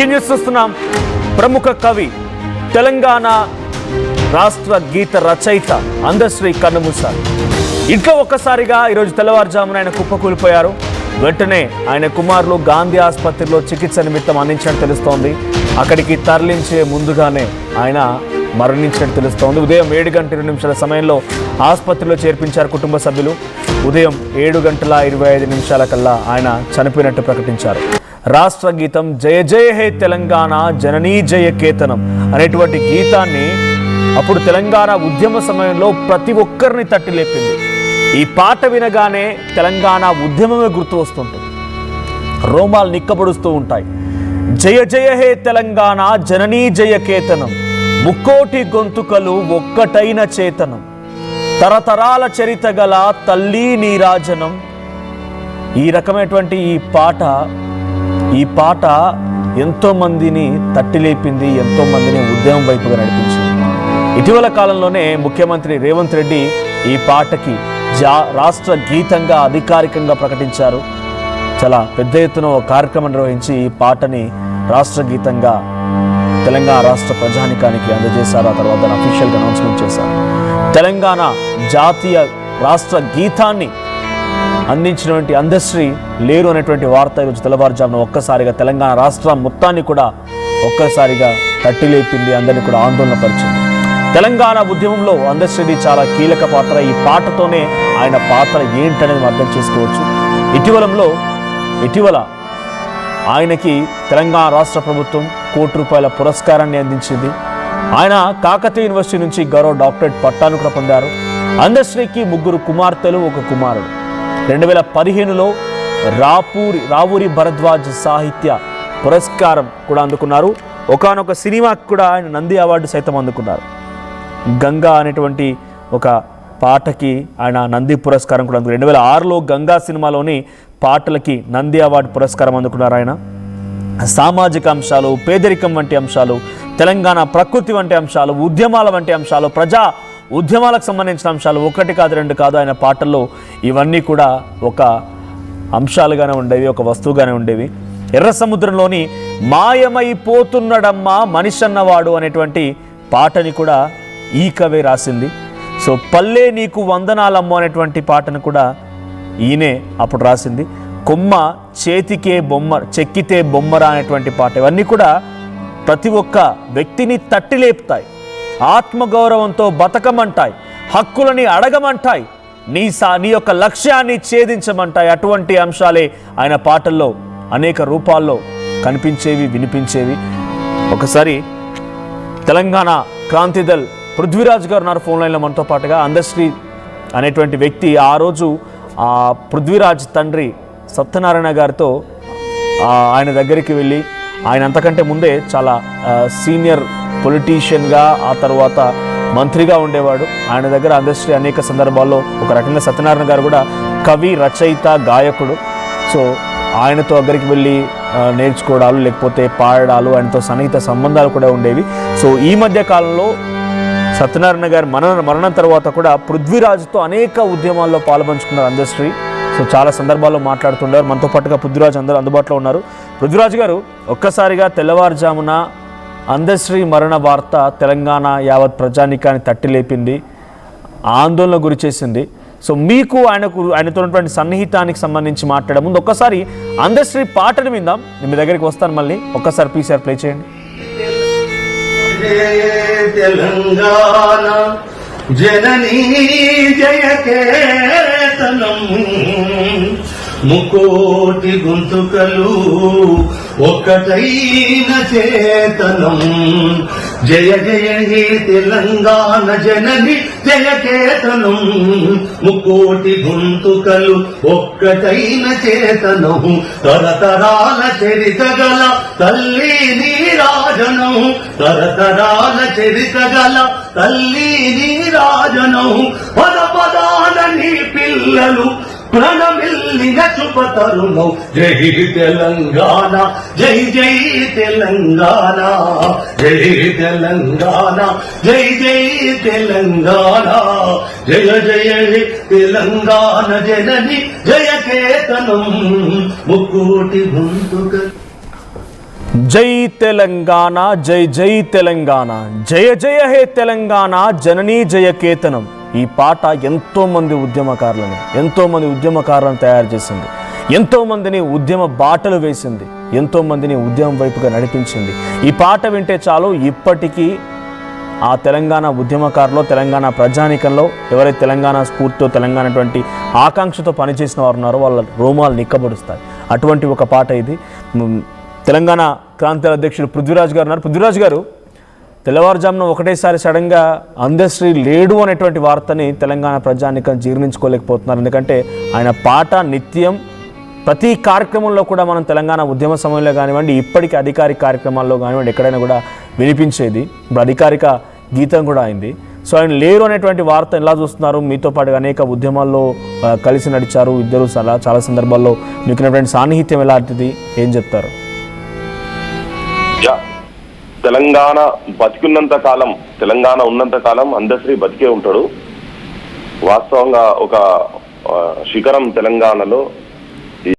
Breaking news చూస్తున్నాం. ప్రముఖ కవి తెలంగాణ రాష్ట్ర గీత రచయిత అందశ్రీ కన్నుమూశారు ఇంట్లో ఒక్కసారిగా ఈరోజు తెల్లవారుజామున ఆయన కుప్పకూలిపోయారు. వెంటనే ఆయన కుమారులు గాంధీ ఆసుపత్రిలో చికిత్స నిమిత్తం అందించినట్టు తెలుస్తోంది. అక్కడికి తరలించే ముందుగానే ఆయన మరణించినట్టు తెలుస్తోంది. ఉదయం ఏడు గంటల రెండు నిమిషాల సమయంలో ఆసుపత్రిలో చేర్పించారు కుటుంబ సభ్యులు. ఉదయం ఏడు గంటల ఇరవై ఐదు నిమిషాల కల్లా ఆయన చనిపోయినట్టు ప్రకటించారు. రాష్ట్ర గీతం జయ జయ హే తెలంగాణ జననీ జయ కేతనం అనేటువంటి గీతాన్ని అప్పుడు తెలంగాణ ఉద్యమ సమయంలో ప్రతి ఒక్కరిని తట్టి లేపింది. ఈ పాట వినగానే తెలంగాణ ఉద్యమమే గుర్తు వస్తుంటుంది. రోమాలు నిక్కబడుస్తూ ఉంటాయి. జయ జయ హే తెలంగాణ జననీ జయ కేతనం ముక్కోటి గొంతుకలు ఒక్కటైన చేతనం తరతరాల చరిత గల తల్లి నీరాజనం ఈ రకమైనటువంటి ఈ పాట ఈ పాట ఎంతో మందిని తట్టిలేపింది ఎంతో మందిని ఉద్యమం వైపుగా నడిపించింది. ఇటీవల కాలంలోనే ముఖ్యమంత్రి రేవంత్ రెడ్డి ఈ పాటకి జా రాష్ట్ర గీతంగా అధికారికంగా ప్రకటించారు. చాలా పెద్ద ఎత్తున ఒక కార్యక్రమం నిర్వహించి ఈ పాటని రాష్ట్ర గీతంగా తెలంగాణ రాష్ట్ర ప్రజానికానికి అందజేశారు. ఆ తర్వాత అఫీషియల్గా అనౌన్స్మెంట్ చేశారు. తెలంగాణ జాతీయ రాష్ట్ర గీతాన్ని అందించినటువంటి అందశ్రీ లేరు అనేటువంటి వార్త ఈరోజు తెల్లవారుజామున ఒక్కసారిగా తెలంగాణ రాష్ట్రం మొత్తాన్ని కూడా ఒక్కసారిగా తట్టిలేపింది అందరిని అందరినీ కూడా ఆందోళన పరిచింది. తెలంగాణ ఉద్యమంలో అందశ్రీది చాలా కీలక పాత్ర. ఈ పాటతోనే ఆయన పాత్ర ఏంటనేది అర్థం చేసుకోవచ్చు. ఇటీవలంలో ఇటీవల ఆయనకి తెలంగాణ రాష్ట్ర ప్రభుత్వం కోటి రూపాయల పురస్కారాన్ని అందించింది. ఆయన కాకతీయ యూనివర్సిటీ నుంచి గౌరవ డాక్టరేట్ పట్టాను కూడా పొందారు. అందశ్రీకి ముగ్గురు కుమార్తెలు ఒక కుమారుడు. రెండు వేల పదిహేనులో రాపూరి రావూరి భరద్వాజ్ సాహిత్య పురస్కారం కూడా అందుకున్నారు. ఒకానొక సినిమాకి కూడా ఆయన నంది అవార్డు సైతం అందుకున్నారు. గంగా అనేటువంటి ఒక పాటకి ఆయన నంది పురస్కారం కూడా అందుకు రెండు వేల ఆరులో గంగా సినిమాలోని పాటలకి నంది అవార్డు పురస్కారం అందుకున్నారు ఆయన. సామాజిక అంశాలు పేదరికం వంటి అంశాలు తెలంగాణ ప్రకృతి వంటి అంశాలు ఉద్యమాల వంటి అంశాలు ప్రజా ఉద్యమాలకు సంబంధించిన అంశాలు ఒకటి కాదు రెండు కాదు ఆయన పాటల్లో ఇవన్నీ కూడా ఒక అంశాలుగానే ఉండేవి ఒక వస్తువుగానే ఉండేవి. ఎర్ర సముద్రంలోని మాయమైపోతున్నడమ్మా మనిషి అన్నవాడు అనేటువంటి పాటని కూడా ఈ కవే రాసింది. సో పల్లె నీకు వందనాలమ్మ అనేటువంటి పాటను కూడా ఈయనే అప్పుడు రాసింది. కొమ్మ చేతికే బొమ్మ చెక్కితే బొమ్మరా అనేటువంటి పాట. ఇవన్నీ కూడా ప్రతి ఒక్క వ్యక్తిని తట్టి లేపుతాయి ఆత్మగౌరవంతో బతకమంటాయి. హక్కులని అడగమంటాయి. నీ సా నీ యొక్క లక్ష్యాన్ని ఛేదించమంటాయి. అటువంటి అంశాలే ఆయన పాటల్లో అనేక రూపాల్లో కనిపించేవి వినిపించేవి. ఒకసారి తెలంగాణ క్రాంతిదల్ పృథ్వీరాజ్ గారు ఉన్నారు ఫోన్ లైన్లో మనతో పాటుగా. అందశ్రీ అనేటువంటి వ్యక్తి ఆ రోజు ఆ పృథ్వీరాజ్ తండ్రి సత్యనారాయణ గారితో ఆయన దగ్గరికి వెళ్ళి ఆయన అంతకంటే ముందే చాలా సీనియర్ పొలిటీషియన్గా ఆ తర్వాత మంత్రిగా ఉండేవాడు. ఆయన దగ్గర అందశ్రీ అనేక సందర్భాల్లో ఒక రకంగా సత్యనారాయణ గారు కూడా కవి రచయిత గాయకుడు. సో ఆయనతో దగ్గరికి వెళ్ళి నేర్చుకోవడాలు లేకపోతే పాడడాలు ఆయనతో సన్నిహిత సంబంధాలు కూడా ఉండేవి. సో ఈ మధ్య కాలంలో సత్యనారాయణ గారి మరణ మరణం తర్వాత కూడా పృథ్వీరాజ్తో అనేక ఉద్యమాల్లో పాల్పంచుకున్నారు అందశ్రీ సో చాలా సందర్భాల్లో మాట్లాడుతుండారు మనతో పాటుగా పృథ్వీరాజ్ అందరూ అందుబాటులో ఉన్నారు. పృథ్వీరాజ్ గారు ఒక్కసారిగా తెల్లవారుజామున అందశ్రీ మరణ వార్త తెలంగాణ యావత్ ప్రజానికాన్ని తట్టిలేపింది ఆందోళన గురి చేసింది సో మీకు ఆయనకు ఆయనతో ఉన్నటువంటి సన్నిహితానికి సంబంధించి మాట్లాడే ముందు ఒక్కసారి అందశ్రీ పాటను విందాం. నేను మీ దగ్గరికి వస్తాను మళ్ళీ. ఒక్కసారి పీసీఆర్ ప్లే చేయండి. తెలంగాణ జననీ జయ కేతనం ముకోటి గొంతుకలు ఒక్కటైన చేతనం. జయ జయ హే తెలంగాణ జనని జయ కేతనం. ముకోటి గొంతుకలు ఒక్కటైన చేతనం. తరతరాల చరిత గల తల్లి నీరాజనం. తరతరాల చరిత గల తల్లి నీరాజనం. పద పదాల నీ పిల్లలు ప్రణమిల్లిన శుభతరుణం. జై తెలంగాణ జై జై తెలంగాణ జై తెలంగాణ జై జై తెలంగాణ. జయ జయ తెలంగాణ జనని జయ కేతనం. ముక్కోటి గొంతుక. జై తెలంగాణ జై జై తెలంగాణ జయ జయ హే తెలంగాణ జననీ జయ కేతనం. ఈ పాట ఎంతోమంది ఉద్యమకారులను ఉద్యమకారులని ఉద్యమకారులను తయారు చేసింది. ఎంతోమందిని ఉద్యమ బాటలు వేసింది. ఎంతోమందిని ఉద్యమం వైపుగా నడిపించింది. ఈ పాట వింటే చాలు ఇప్పటికీ ఆ తెలంగాణ ఉద్యమకారులో తెలంగాణ ప్రజానికంలో ఎవరైతే తెలంగాణ స్ఫూర్తితో తెలంగాణ అటువంటి ఆకాంక్షతో పనిచేసిన వారు ఉన్నారో వాళ్ళ రోమాలు నిక్కబడుస్తాయి. అటువంటి ఒక పాట ఇది. తెలంగాణ క్రాంతి అధ్యక్షుడు పృథ్వీరాజ్ గారు ఉన్నారు. పృథ్వీరాజ్ గారు తెల్లవారుజామున ఒకటేసారి సడన్గా అందశ్రీ లేడు అనేటువంటి వార్తని తెలంగాణ ప్రజానికం జీర్ణించుకోలేకపోతున్నారు. ఎందుకంటే ఆయన పాట నిత్యం ప్రతి కార్యక్రమంలో కూడా మనం తెలంగాణ ఉద్యమ సమయంలో కానివ్వండి ఇప్పటికీ అధికారిక కార్యక్రమాల్లో కానివ్వండి ఎక్కడైనా కూడా వినిపించేది. ఇప్పుడు అధికారిక గీతం కూడా అయింది. సో ఆయన లేరు అనేటువంటి వార్త ఎలా చూస్తున్నారు? మీతో పాటు అనేక ఉద్యమాల్లో కలిసి నడిచారు ఇద్దరు చాలా చాలా సందర్భాల్లో. మీకున్నటువంటి సాన్నిహిత్యం ఎలాంటిది ఏం చెప్తారు? యా తెలంగాణ బతికున్నంత కాలం తెలంగాణ ఉన్నంత కాలం అందశ్రీ బతికే ఉంటాడు. వాస్తవంగా ఒక శిఖరం తెలంగాణలో